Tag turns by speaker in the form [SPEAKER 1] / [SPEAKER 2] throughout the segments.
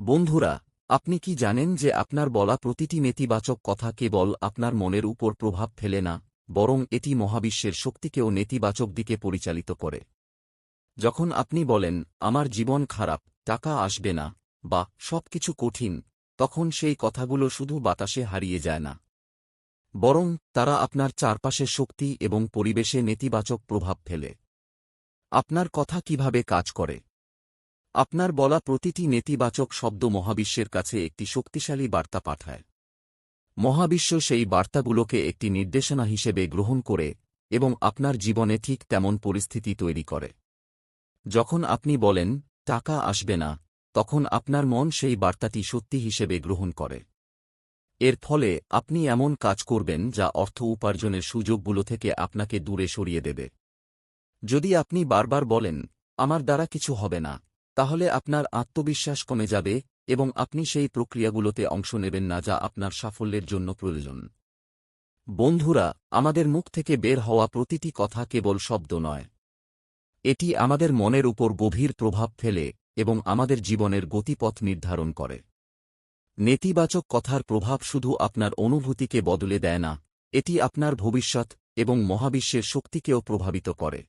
[SPEAKER 1] বন্ধুরা, আপনি কি জানেন যে আপনার বলা প্রতিটি নেতিবাচক কথা কেবল আপনার মনের উপর প্রভাব ফেলে না, বরং এটি মহাবিশ্বের শক্তিকেও নেতিবাচক দিকে পরিচালিত করে? যখন আপনি বলেন, আমার জীবন খারাপ, টাকা আসবে না, বা সবকিছু কঠিন, তখন সেই কথাগুলো শুধু বাতাসে হারিয়ে যায় না। বরং তারা আপনার চারপাশের শক্তি এবং পরিবেশে নেতিবাচক প্রভাব ফেলে। আপনার কথা কীভাবে কাজ করে? আপনার বলা প্রতিটি নেতিবাচক শব্দ মহাবিশ্বের কাছে একটি শক্তিশালী বার্তা পাঠায়। মহাবিশ্ব সেই বার্তাগুলোকে একটি নির্দেশনা হিসেবে গ্রহণ করে এবং আপনার জীবনে ঠিক তেমন পরিস্থিতি তৈরি করে। যখন আপনি বলেন, টাকা আসবে না, তখন আপনার মন সেই বার্তাটি সত্যি হিসেবে গ্রহণ করে। এর ফলে আপনি এমন কাজ করবেন যা অর্থ উপার্জনের সুযোগগুলো থেকে আপনাকে দূরে সরিয়ে দেবে। যদি আপনি বারবার বলেন, আমার দ্বারা কিছু হবে না তাহলে আপনার আত্মবিশ্বাস কমে যাবে এবং আপনি সেই প্রক্রিয়াগুলোতে অংশ নেবেন না যা আপনার সাফল্যের জন্য প্রয়োজন। বন্ধুরা, আমাদের মুখ থেকে বের হওয়া প্রতিটি কথা কেবল শব্দ নয়। এটি আমাদের মনের উপর গভীর প্রভাব ফেলে এবং আমাদের জীবনের গতিপথ নির্ধারণ করে। নেতিবাচক কথার প্রভাব শুধু আপনার অনুভূতিকে বদলে দেয় না, এটি আপনার ভবিষ্যৎ এবং মহাবিশ্বের শক্তিকেও প্রভাবিত করে।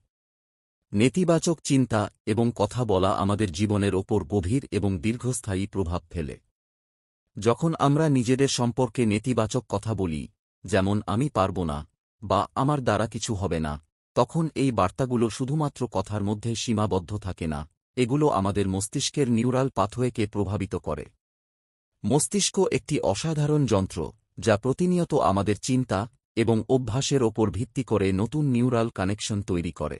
[SPEAKER 1] নেতিবাচক চিন্তা এবং কথা বলা আমাদের জীবনের ওপর গভীর এবং দীর্ঘস্থায়ী প্রভাব ফেলে। যখন আমরা নিজেদের সম্পর্কে নেতিবাচক কথা বলি, যেমন আমি পারব না বা আমার দ্বারা কিছু হবে না তখন এই বার্তাগুলো শুধুমাত্র কথার মধ্যে সীমাবদ্ধ থাকে না, এগুলো আমাদের মস্তিষ্কের নিউরাল পাথওয়েকে প্রভাবিত করে। মস্তিষ্ক একটি অসাধারণ যন্ত্র, যা প্রতিনিয়ত আমাদের চিন্তা এবং অভ্যাসের ওপর ভিত্তি করে নতুন নিউরাল কানেকশন তৈরি করে।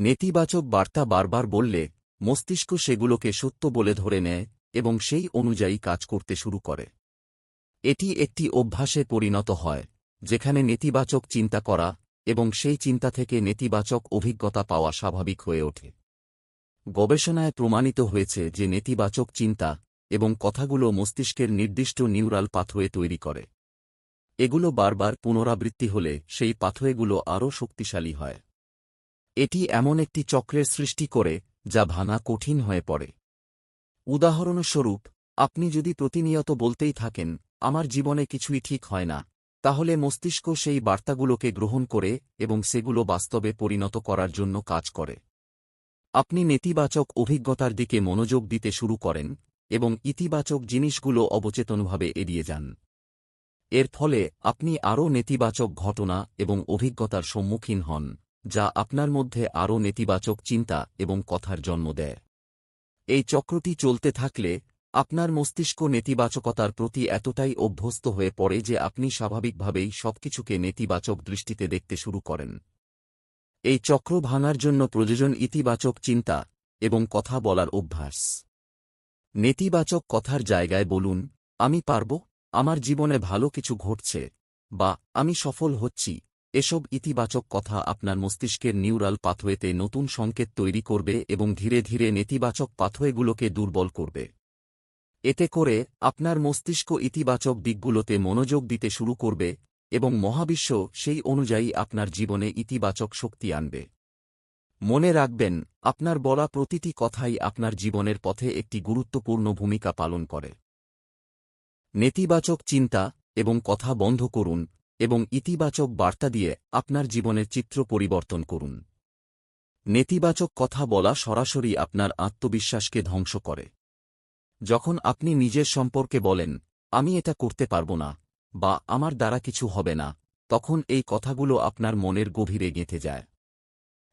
[SPEAKER 1] নেতিবাচক বার্তা বারবার বললে, মস্তিষ্ক সেগুলোকে সত্য বলে ধরে নেয় এবং সেই অনুযায়ী কাজ করতে শুরু করে। এটি একটি অভ্যাসে পরিণত হয়, যেখানে নেতিবাচক চিন্তা করা এবং সেই চিন্তা থেকে নেতিবাচক অভিজ্ঞতা পাওয়া স্বাভাবিক হয়ে ওঠে। গবেষণায় প্রমাণিত হয়েছে যে নেতিবাচক চিন্তা এবং কথাগুলো মস্তিষ্কের নির্দিষ্ট নিউরাল পাথওয়ে তৈরি করে। এগুলো বারবার পুনরাবৃত্তি হলে সেই পাথওয়েগুলো আরও শক্তিশালী হয়। এটি এমন একটি চক্রের সৃষ্টি করে, যা ভাঙা কঠিন হয়ে পড়ে। উদাহরণস্বরূপ, আপনি যদি প্রতিনিয়ত বলতেই থাকেন, আমার জীবনে কিছুই ঠিক হয় না, তাহলে মস্তিষ্ক সেই বার্তাগুলোকে গ্রহণ করে এবং সেগুলো বাস্তবে পরিণত করার জন্য কাজ করে। আপনি নেতিবাচক অভিজ্ঞতার দিকে মনোযোগ দিতে শুরু করেন এবং ইতিবাচক জিনিসগুলো অবচেতনভাবে এড়িয়ে যান। এর ফলে আপনি আরও নেতিবাচক ঘটনা এবং অভিজ্ঞতার সম্মুখীন হন। যা আপনার মধ্যে আরও নেতিবাচক চিন্তা এবং কথার জন্ম দেয়। এই চক্রটি চলতে থাকলে, আপনার মস্তিষ্ক নেতিবাচকতার প্রতি এতটাই অভ্যস্ত হয়ে পড়ে যে আপনি স্বাভাবিকভাবেই সবকিছুকে নেতিবাচক দৃষ্টিতে দেখতে শুরু করেন। এই চক্র ভাঙার জন্য প্রয়োজন ইতিবাচক চিন্তা এবং কথা বলার অভ্যাস। নেতিবাচক কথার জায়গায় বলুন, আমি পারব, আমার জীবনে ভালো কিছু ঘটছে বা আমি সফল হচ্ছি এসব ইতিবাচক কথা আপনার মস্তিষ্কের নিউরাল পাথওয়েতে নতুন সংকেত তৈরি করবে এবং ধীরে ধীরে নেতিবাচক পাথওয়েগুলোকে দুর্বল করবে। এতে করে আপনার মস্তিষ্ক ইতিবাচক দিকগুলোতে মনোযোগ দিতে শুরু করবে এবং মহাবিশ্ব সেই অনুযায়ী আপনার জীবনে ইতিবাচক শক্তি আনবে। মনে রাখবেন, আপনার বলা প্রতিটি কথাই আপনার জীবনের পথে একটি গুরুত্বপূর্ণ ভূমিকা পালন করে। নেতিবাচক চিন্তা এবং কথা বন্ধ করুন এবং ইতিবাচক বার্তা দিয়ে আপনার জীবনের চিত্র পরিবর্তন করুন। নেতিবাচক কথা বলা সরাসরি আপনার আত্মবিশ্বাসকে ধ্বংস করে। যখন আপনি নিজের সম্পর্কে বলেন, আমি এটা করতে পারব না বা আমার দ্বারা কিছু হবে না তখন এই কথাগুলো আপনার মনের গভীরে গেঁথে যায়।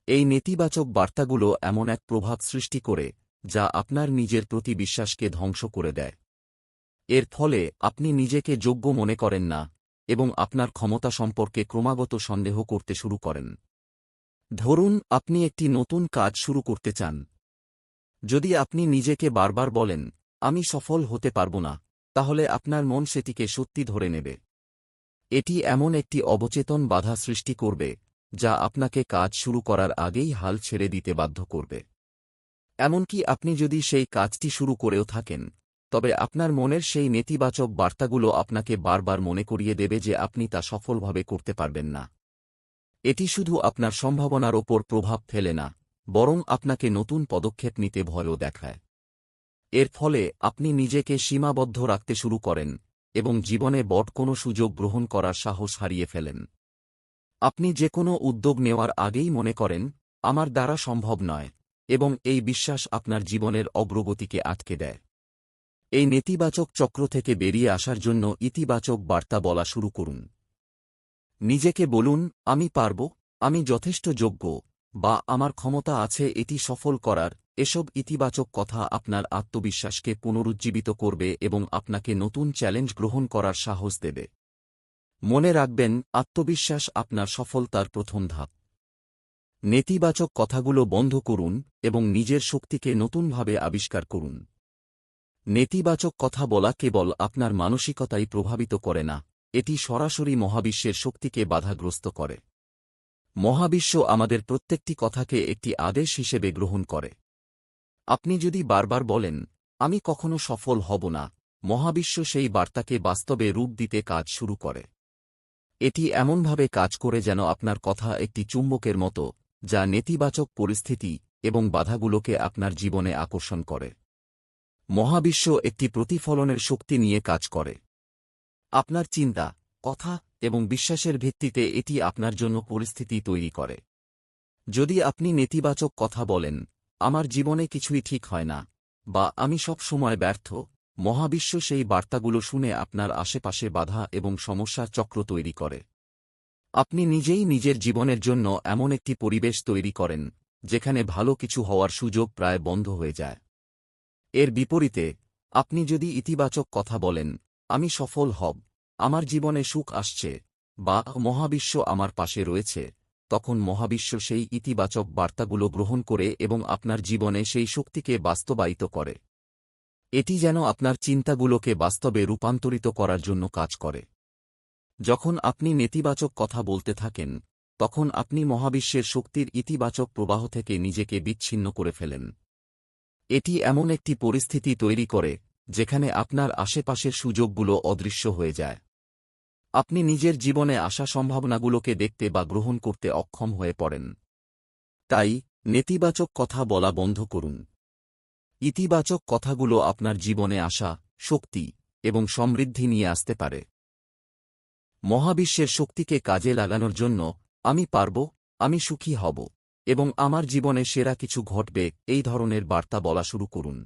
[SPEAKER 1] এই নেতিবাচক বার্তাগুলো এমন এক প্রভাব সৃষ্টি করে, যা আপনার নিজের প্রতি বিশ্বাসকে ধ্বংস করে দেয়। এর ফলে আপনি নিজেকে যোগ্য মনে করেন না এবং আপনার ক্ষমতা সম্পর্কে ক্রমাগত সন্দেহ করতে শুরু করেন। ধরুন, আপনি একটি নতুন কাজ শুরু করতে চান। যদি আপনি নিজেকে বারবার বলেন, আমি সফল হতে পারব না, তাহলে আপনার মন সেটিকে সত্যি ধরে নেবে। এটি এমন একটি অবচেতন বাধা সৃষ্টি করবে, যা আপনাকে কাজ শুরু করার আগেই হাল ছেড়ে দিতে বাধ্য করবে। এমনকি আপনি যদি সেই কাজটি শুরু করেও থাকেন তবে আপনার মনের সেই নেতিবাচক বার্তাগুলো আপনাকে বারবার মনে করিয়ে দেবে যে আপনি তা সফলভাবে করতে পারবেন না। এটি শুধু আপনার সম্ভাবনার ওপর প্রভাব ফেলে না, বরং আপনাকে নতুন পদক্ষেপ নিতে ভয়ও দেখায়। এর ফলে আপনি নিজেকে সীমাবদ্ধ রাখতে শুরু করেন এবং জীবনে বট কোনো সুযোগ গ্রহণ করার সাহস হারিয়ে ফেলেন। আপনি যে কোনো উদ্যোগ নেওয়ার আগেই মনে করেন, আমার দ্বারা সম্ভব নয়, এবং এই বিশ্বাস আপনার জীবনের অগ্রগতিকে আটকে দেয়। এই নেতিবাচক চক্র থেকে বেরিয়ে আসার জন্য ইতিবাচক বার্তা বলা শুরু করুন। নিজেকে বলুন, আমি পারব, আমি যথেষ্ট যোগ্য, বা আমার ক্ষমতা আছে, এটি সফল করার, এসব ইতিবাচক কথা আপনার আত্মবিশ্বাসকে পুনরুজ্জীবিত করবে এবং আপনাকে নতুন চ্যালেঞ্জ গ্রহণ করার সাহস দেবে। মনে রাখবেন, আত্মবিশ্বাস আপনার সফলতার প্রথম ধাপ। নেতিবাচক কথাগুলো বন্ধ করুন এবং নিজের শক্তিকে নতুনভাবে আবিষ্কার করুন। নেতিবাচক কথা বলা কেবল আপনার মানসিকতাই প্রভাবিত করে না, এটি সরাসরি মহাবিশ্বের শক্তিকে বাধাগ্রস্ত করে। মহাবিশ্ব আমাদের প্রত্যেকটি কথাকে একটি আদেশ হিসেবে গ্রহণ করে। আপনি যদি বারবার বলেন, আমি কখনো সফল হব না মহাবিশ্ব সেই বার্তাকে বাস্তবে রূপ দিতে কাজ শুরু করে। এটি এমনভাবে কাজ করে যেন আপনার কথা একটি চুম্বকের মতো, যা নেতিবাচক পরিস্থিতি এবং বাধাগুলোকে আপনার জীবনে আকর্ষণ করে। মহাবিশ্ব একটি প্রতিফলনের শক্তি নিয়ে কাজ করে। আপনার চিন্তা, কথা এবং বিশ্বাসের ভিত্তিতে এটি আপনার জন্য পরিস্থিতি তৈরি করে। যদি আপনি নেতিবাচক কথা বলেন, আমার জীবনে কিছুই ঠিক হয় না বা আমি সব সময় ব্যর্থ মহাবিশ্ব সেই বার্তাগুলো শুনে আপনার আশেপাশে বাধা এবং সমস্যার চক্র তৈরি করে। আপনি নিজেই নিজের জীবনের জন্য এমন একটি পরিবেশ তৈরি করেন, যেখানে ভালো কিছু হওয়ার সুযোগ প্রায় বন্ধ হয়ে যায়। এর বিপরীতে, আপনি যদি ইতিবাচক কথা বলেন, আমি সফল হব, আমার জীবনে সুখ আসছে, বা মহাবিশ্ব আমার পাশে রয়েছে, তখন মহাবিশ্ব সেই ইতিবাচক বার্তাগুলো গ্রহণ করে এবং আপনার জীবনে সেই শক্তিকে বাস্তবায়িত করে। এটি যেন আপনার চিন্তাগুলোকে বাস্তবে রূপান্তরিত করার জন্য কাজ করে। যখন আপনি নেতিবাচক কথা বলতে থাকেন, তখন আপনি মহাবিশ্বের শক্তির ইতিবাচক প্রবাহ থেকে নিজেকে বিচ্ছিন্ন করে ফেলেন। এটি এমন একটি পরিস্থিতি তৈরি করে, যেখানে আপনার আশেপাশের সুযোগগুলো অদৃশ্য হয়ে যায়। আপনি নিজের জীবনে আসা সম্ভাবনাগুলোকে দেখতে বা গ্রহণ করতে অক্ষম হয়ে পড়েন। তাই, নেতিবাচক কথা বলা বন্ধ করুন। ইতিবাচক কথাগুলো আপনার জীবনে আসা শক্তি এবং সমৃদ্ধি নিয়ে আসতে পারে। মহাবিশ্বের শক্তিকে কাজে লাগানোর জন্য আমি পারব, আমি সুখী হব। এবং আমার জীবনে সেরা কিছু ঘটবে, এই ধরনের বার্তা বলা শুরু করুন।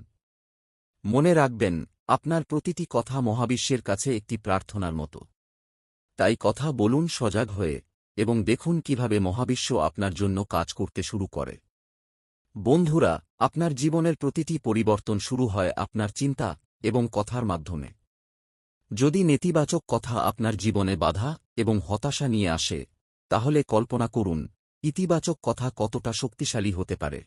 [SPEAKER 1] মনে রাখবেন, আপনার প্রতিটি কথা মহাবিশ্বের কাছে একটি প্রার্থনার মতো। তাই কথা বলুন সজাগ হয়ে, এবং দেখুন কীভাবে মহাবিশ্ব আপনার জন্য কাজ করতে শুরু করে। বন্ধুরা, আপনার জীবনের প্রতিটি পরিবর্তন শুরু হয় আপনার চিন্তা এবং কথার মাধ্যমে। যদি নেতিবাচক কথা আপনার জীবনে বাধা এবং হতাশা নিয়ে আসে, তাহলে কল্পনা করুন ইতিবাচক কথা কতটা শক্তিশালী হতে পারে?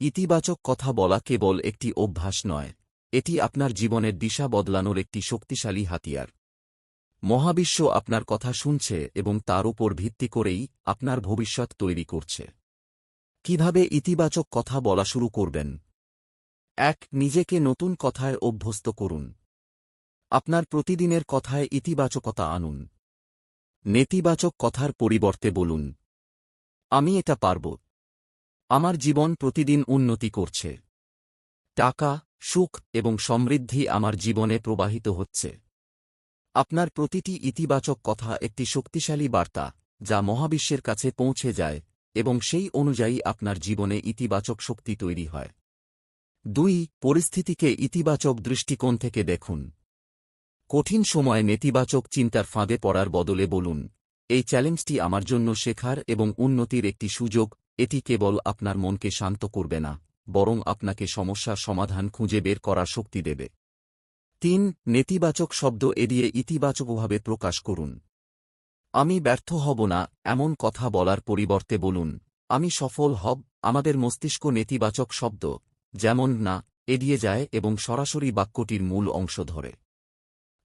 [SPEAKER 1] ইতিবাচক কথা বলা কেবল একটি অভ্যাস নয়, এটি আপনার জীবনের দিশা বদলানোর একটি শক্তিশালী হাতিয়ার। মহাবিশ্ব আপনার কথা শুনছে এবং তার উপর ভিত্তি করেই আপনার ভবিষ্যৎ তৈরি করছে। কীভাবে ইতিবাচক কথা বলা শুরু করবেন? এক, নিজেকে নতুন কথায় অভ্যস্ত করুন। আপনার প্রতিদিনের কথায় ইতিবাচকতা আনুন। নেতিবাচক কথার পরিবর্তে বলুন আমি এটা পারব। আমার জীবন প্রতিদিন উন্নতি করছে। টাকা, সুখ এবং সমৃদ্ধি আমার জীবনে প্রবাহিত হচ্ছে। আপনার প্রতিটি ইতিবাচক কথা একটি শক্তিশালী বার্তা, যা মহাবিশ্বের কাছে পৌঁছে যায় এবং সেই অনুযায়ী আপনার জীবনে ইতিবাচক শক্তি তৈরি হয়। দুই, পরিস্থিতিকে ইতিবাচক দৃষ্টিকোণ থেকে দেখুন। কঠিন সময় নেতিবাচক চিন্তার ফাঁদে পড়ার বদলে বলুন এই চ্যালেঞ্জটি আমার জন্য শেখার এবং উন্নতির একটি সুযোগ, এটি কেবল আপনার মনকে শান্ত করবে না, বরং আপনাকে সমস্যার সমাধান খুঁজে বের করার শক্তি দেবে। তিন, নেতিবাচক শব্দ এড়িয়ে ইতিবাচকভাবে প্রকাশ করুন। আমি ব্যর্থ হব না, এমন কথা বলার পরিবর্তে বলুন, আমি সফল হব, আমাদের মস্তিষ্ক নেতিবাচক শব্দ, যেমন না, এড়িয়ে যায় এবং সরাসরি বাক্যটির মূল অংশ ধরে।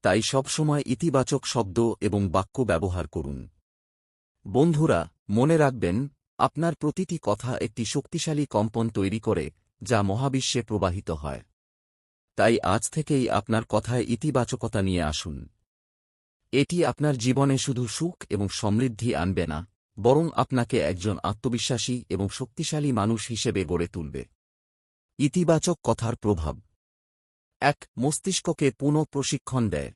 [SPEAKER 1] তাই সবসময় ইতিবাচক শব্দ এবং বাক্য ব্যবহার করুন। বন্ধুরা, মনে রাখবেন, আপনার প্রতিটি কথা একটি শক্তিশালী কম্পন তৈরি করে, যা মহাবিশ্বে প্রবাহিত হয়। তাই আজ থেকেই আপনার কথায় ইতিবাচকতা নিয়ে আসুন। এটি আপনার জীবনে শুধু সুখ এবং সমৃদ্ধি আনবে না, বরং আপনাকে একজন আত্মবিশ্বাসী এবং শক্তিশালী মানুষ হিসেবে গড়ে তুলবে। ইতিবাচক কথার প্রভাব এক, মস্তিষ্ককে পুনঃ প্রশিক্ষণ দেয়।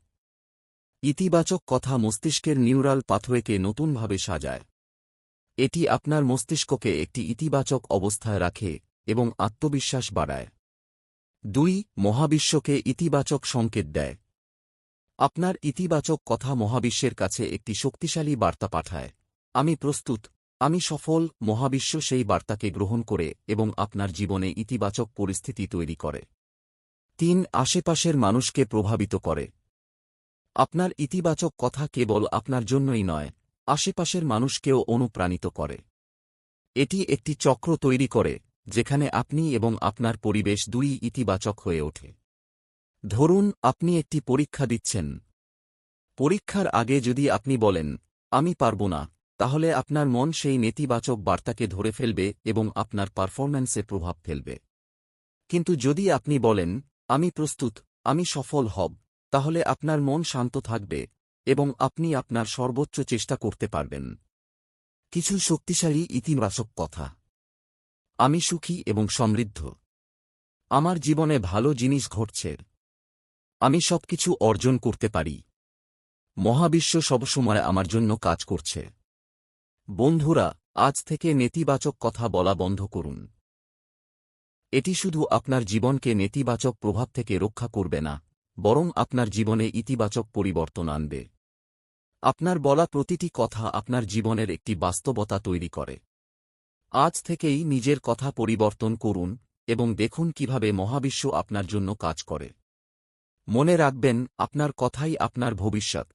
[SPEAKER 1] ইতিবাচক কথা মস্তিষ্কের নিউরাল পাথওয়েকে নতুনভাবে সাজায়। এটি আপনার মস্তিষ্ককে একটি ইতিবাচক অবস্থায় রাখে এবং আত্মবিশ্বাস বাড়ায়। দুই, মহাবিশ্বকে ইতিবাচক সংকেত দেয়। আপনার ইতিবাচক কথা মহাবিশ্বের কাছে একটি শক্তিশালী বার্তা পাঠায়। আমি প্রস্তুত, আমি সফল, মহাবিশ্ব সেই বার্তাকে গ্রহণ করে এবং আপনার জীবনে ইতিবাচক পরিস্থিতি তৈরি করে। তিন আশেপাশের মানুষকে প্রভাবিত করে। আপনার ইতিবাচক কথা কেবল আপনার জন্যই নয়, আশেপাশের মানুষকেও অনুপ্রাণিত করে। এটি একটি চক্র তৈরি করে, যেখানে আপনি এবং আপনার পরিবেশ দুই ইতিবাচক হয়ে ওঠে। ধরুন, আপনি একটি পরীক্ষা দিচ্ছেন। পরীক্ষার আগে যদি আপনি বলেন, আমি পারব না, তাহলে আপনার মন সেই নেতিবাচক বার্তাকে ধরে ফেলবে এবং আপনার পারফরম্যান্সে প্রভাব ফেলবে। কিন্তু যদি আপনি বলেন আমি প্রস্তুত, আমি সফল হব, তাহলে আপনার মন শান্ত থাকবে, এবং আপনি আপনার সর্বোচ্চ চেষ্টা করতে পারবেন। কিছু শক্তিশালী ইতিবাচক কথা। আমি সুখী এবং সমৃদ্ধ। আমার জীবনে ভালো জিনিস ঘটছে। আমি সবকিছু অর্জন করতে পারি। মহাবিশ্ব সবসময় আমার জন্য কাজ করছে। বন্ধুরা, আজ থেকে নেতিবাচক কথা বলা বন্ধ করুন। এটি শুধু আপনার জীবনকে নেতিবাচক প্রভাব থেকে রক্ষা করবে না, বরং আপনার জীবনে ইতিবাচক পরিবর্তন আনবে। আপনার বলা প্রতিটি কথা আপনার জীবনের একটি বাস্তবতা তৈরি করে। আজ থেকেই নিজের কথা পরিবর্তন করুন এবং দেখুন কীভাবে মহাবিশ্ব আপনার জন্য কাজ করে। মনে রাখবেন, আপনার কথাই আপনার ভবিষ্যৎ।